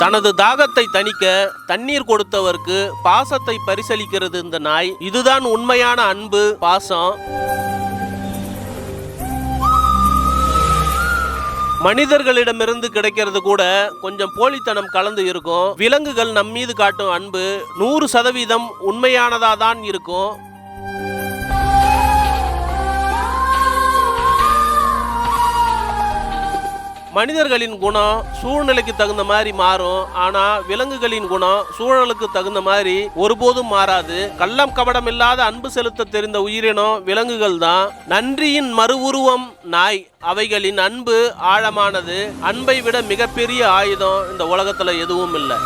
தனது தாகத்தை தணிக்க தண்ணீர் கொடுத்தவருக்கு பாசத்தை பரிசளிக்கிறது இந்த நாய். இதுதான் உண்மையான அன்பு பாசம். மனிதர்களிடமிருந்து கிடைக்கிறது கூட கொஞ்சம் போலித்தனம் கலந்து இருக்கும். விலங்குகள் நம் மீது காட்டும் அன்பு நூறு சதவீதம் உண்மையானதா தான் இருக்கும். மனிதர்களின் குணம் சூழ்நிலைக்கு தகுந்த மாதிரி மாறும். ஆனா விலங்குகளின் குணம் சூழலுக்கு தகுந்த மாதிரி ஒருபோதும் மாறாது. கள்ளம் கபடம் இல்லாத அன்பு செலுத்த தெரிந்த உயிரினம் விலங்குகள் தான். நன்றியின் மறு உருவம் நாய். அவைகளின் அன்பு ஆழமானது. அன்பை விட மிகப்பெரிய ஆயுதம் இந்த உலகத்துல எதுவும் இல்லை.